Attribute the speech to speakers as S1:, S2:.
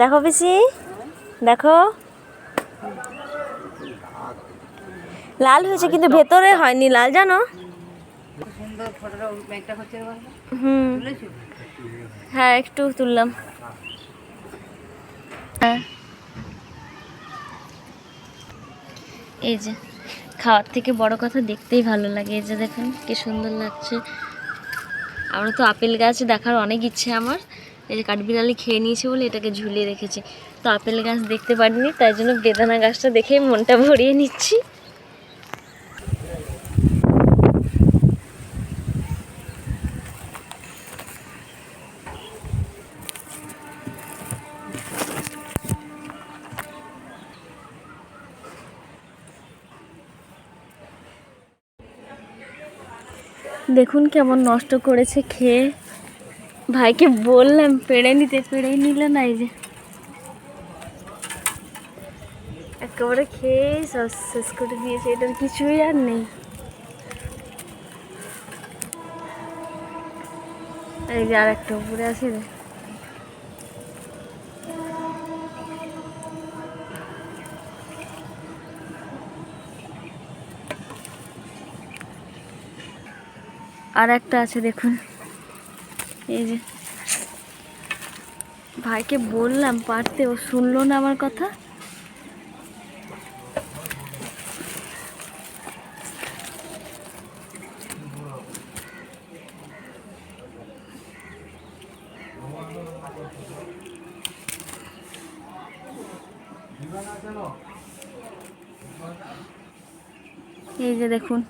S1: দেখো পিসি, দেখো। লাল হয়েছে কিন্তু ভেতরে হয়নি, লাল জানো? হ্যাঁ একটু তুললাম। হ্যাঁ এই যে, খাওয়ার থেকে বড় কথা দেখতেই ভালো লাগে। এই যে দেখেন, কি সুন্দর লাগছে। আমরা তো আপেল গাছ দেখার অনেক ইচ্ছে আমার। এই যে কাঠবিড়ালি খেয়ে নিয়েছে বলে এটাকে ঝুলিয়ে রেখেছি। তো আপেল গাছ দেখতে পারিনি, তাই জন্য বেদানা গাছটা দেখেই মনটা ভরিয়ে নিচ্ছি। দেখুন কেমন নষ্ট করেছে খেয়ে। ভাইকে বললাম, পেড়ে নিতে, পেড়েই নিল না এই যে। একেবারে খেয়ে সব শেষ করে দিয়েছে এটার কিছুই আর নেই। এই যে আর একটা উপরে আছে রে। আর একটা আছে দেখুন। এই যে। ভাইকে বললাম পারতে ও শুনলো না আমার কথা। এই যে দেখুন।